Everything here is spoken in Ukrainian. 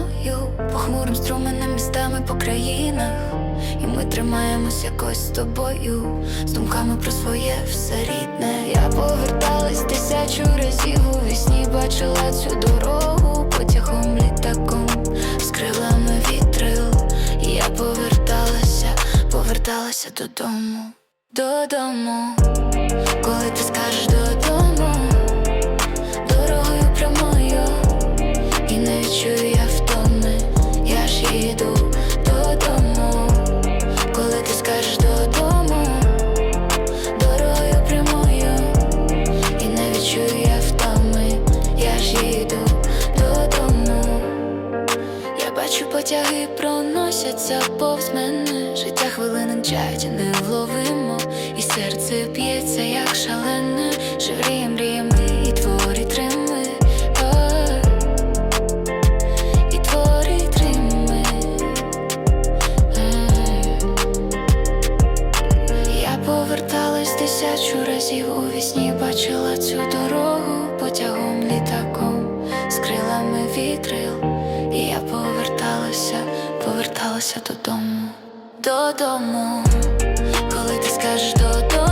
тобою, похмурим струменем містами по країнах. І ми тримаємось якось з тобою, з думками про своє все рідне. Я поверталась тисячу разів у вісні, бачила цю дорогу потягом літаком, з крилами вітрил. І я поверталася, поверталася додому, додому, коли ти скажеш додому, потяги проносяться повз мене. Життя хвилини мчать невловимо, і серце б'ється, як шалене. Живріє мріями і творить рими. А, І творить рими. М. Я поверталась тисячу разів у вісні, бачила цю дорогу потягом літаком з крилами вітрил. Поверталася додому, додому, коли ти скажеш додому,